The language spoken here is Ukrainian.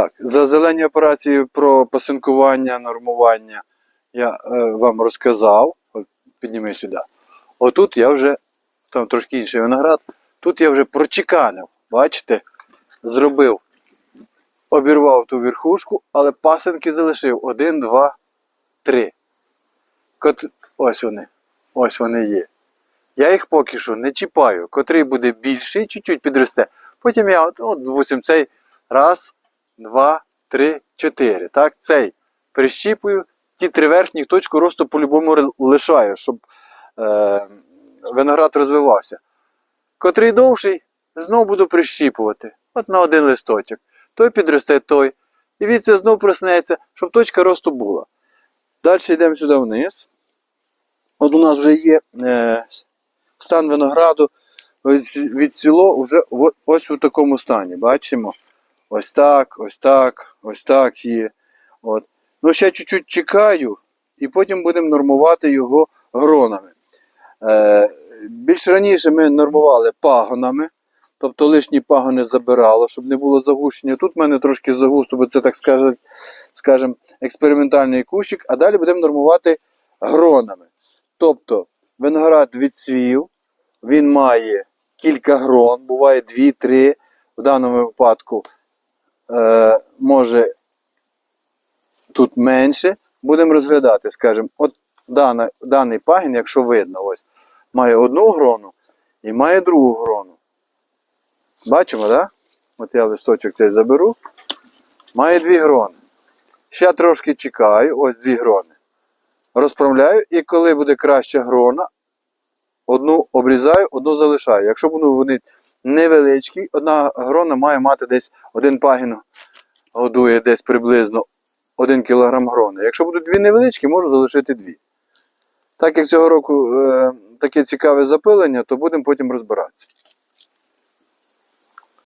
Так, за зелені операції про пасинкування, нормування я е, вам розказав. От, підніми сюди. Отут я вже, там трошки інший виноград, тут я вже прочеканив. Бачите? Зробив, обірвав ту верхушку, але пасинки залишив. Один, два, три. Кот... Ось вони. Ось вони є. Я їх поки що не чіпаю. Котрий буде більший, чуть-чуть підросте. Потім я, от, от цей раз, два, три, чотири. Так, цей прищіпую, ті три верхні точку росту по-любому лишаю, щоб е, виноград розвивався. Котрий довший, знову буду прищіпувати. От на один листочок. Той підросте той. І від це знову проснеться, щоб точка росту була. Далі йдемо сюди вниз. От у нас вже є е, стан винограду від ціло вже ось у такому стані. Бачимо? Ось так, ось так, ось так є. От. Ну, ще чуть-чуть чекаю, і потім будемо нормувати його гронами. Е, більш раніше ми нормували пагонами, тобто лишні пагони забирало, щоб не було загущення. Тут в мене трошки загусто, бо це так скажем, експериментальний кущик, а далі будемо нормувати гронами. Тобто виноград відцвів, він має кілька грон, буває 2-3, в даному випадку е, може тут менше. Будемо розглядати, скажімо, от дана, даний пагін, якщо видно, ось, має одну грону і має другу грону. Бачимо, так? Да? От я листочок цей заберу. Має дві грони. Ще трошки чекаю, ось дві грони. Розправляю, і коли буде краща грона, одну обрізаю, одну залишаю. Якщо вони невеличкі, одна грона має мати десь один пагін годує десь приблизно 1 кг грони. Якщо будуть дві невеличкі, можу залишити дві. Так як цього року е, таке цікаве запилення, то будемо потім розбиратися.